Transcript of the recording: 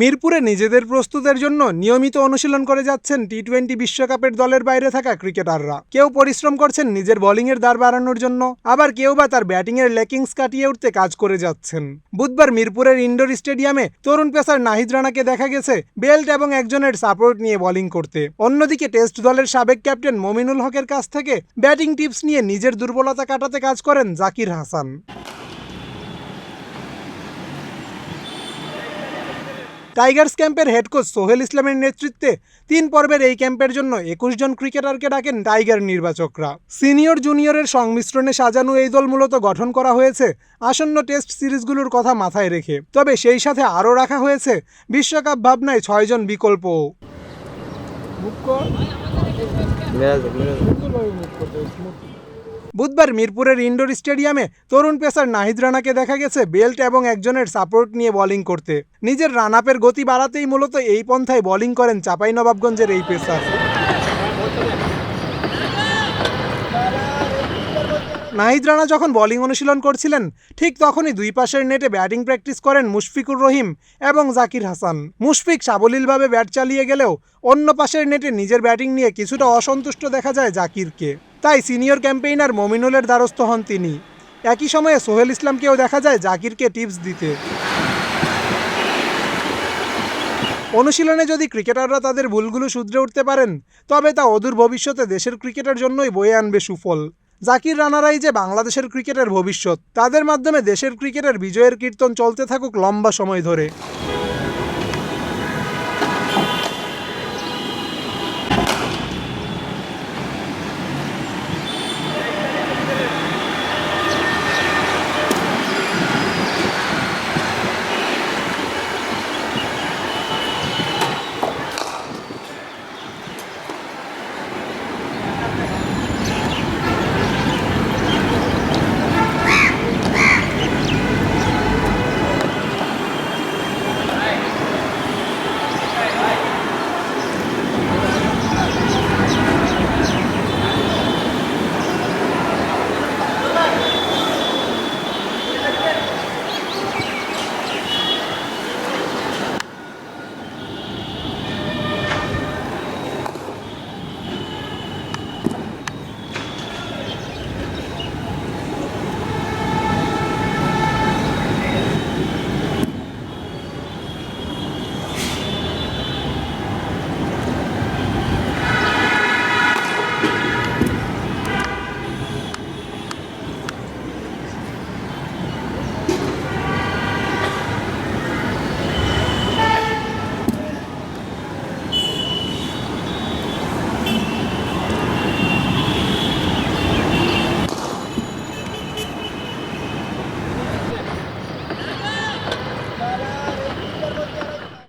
মিরপুরে নিজেদের প্রস্তুতের জন্য নিয়মিত অনুশীলন করে যাচ্ছেন টি টোয়েন্টি বিশ্বকাপের দলের বাইরে থাকা ক্রিকেটাররা। কেউ পরিশ্রম করছেন নিজের বোলিংয়ের দ্বার বাড়ানোর জন্য, আবার কেউ বা তার ব্যাটিংয়ের লেকিংস কাটিয়ে উঠতে কাজ করে যাচ্ছেন। বুধবার মিরপুরের ইনডোর স্টেডিয়ামে তরুণ পেসার নাহিদ রানাকে দেখা গেছে বেল্ট এবং একজনের সাপোর্ট নিয়ে বোলিং করতে। অন্যদিকে টেস্ট দলের সাবেক ক্যাপ্টেন মমিনুল হকের কাছ থেকে ব্যাটিং টিপস নিয়ে নিজের দুর্বলতা কাটাতে কাজ করেন জাকির হাসান। টাইগার্স ক্যাম্পের হেড কোচ সোহেল ইসলামের নেতৃত্বে তিন পর্বের এই ক্যাম্পের জন্য একুশ জন ক্রিকেটারকে ডাকেন টাইগার নির্বাচকরা। সিনিয়র জুনিয়রের সংমিশ্রণে সাজানো এই দল মূলত গঠন করা হয়েছে আসন্ন টেস্ট সিরিজগুলোর কথা মাথায় রেখে। তবে সেই সাথে আরও রাখা হয়েছে বিশ্বকাপ ভাবনায় ছয়জন বিকল্পও। বুধবার মিরপুরের ইনডোর স্টেডিয়ামে তরুণ পেসার নাহিদ রানাকে দেখা গেছে বেল্ট এবং একজনের সাপোর্ট নিয়ে বোলিং করতে। নিজের রান আপের গতি বাড়াতেই মূলত এই পন্থায় বোলিং করেন চাঁপাইনবাবগঞ্জের এই পেসার। নাহিদ রানা যখন বোলিং অনুশীলন করছিলেন, ঠিক তখনই দুই পাশের নেটে ব্যাটিং প্র্যাকটিস করেন মুশফিকুর রহিম এবং জাকির হাসান। মুশফিক সাবলীলভাবে ব্যাট চালিয়ে গেলেও অন্য পাশের নেটে নিজের ব্যাটিং নিয়ে কিছুটা অসন্তুষ্ট দেখা যায় জাকিরকে। তাই সিনিয়র ক্যাম্পেইনার মমিনুলের দ্বারস্থ হন তিনি। একই সময়ে সোহেল ইসলামকেও দেখা যায় জাকিরকে টিপস দিতে। অনুশীলনে যদি ক্রিকেটাররা তাদের ভুলগুলো শুধরে উঠতে পারেন, তবে তা অদূর ভবিষ্যতে দেশের ক্রিকেটের জন্যই বয়ে আনবে সুফল। জাকির রানারাই যে বাংলাদেশের ক্রিকেটের ভবিষ্যৎ, তাদের মাধ্যমে দেশের ক্রিকেটের বিজয়ের কীর্তন চলতে থাকুক লম্বা সময় ধরে।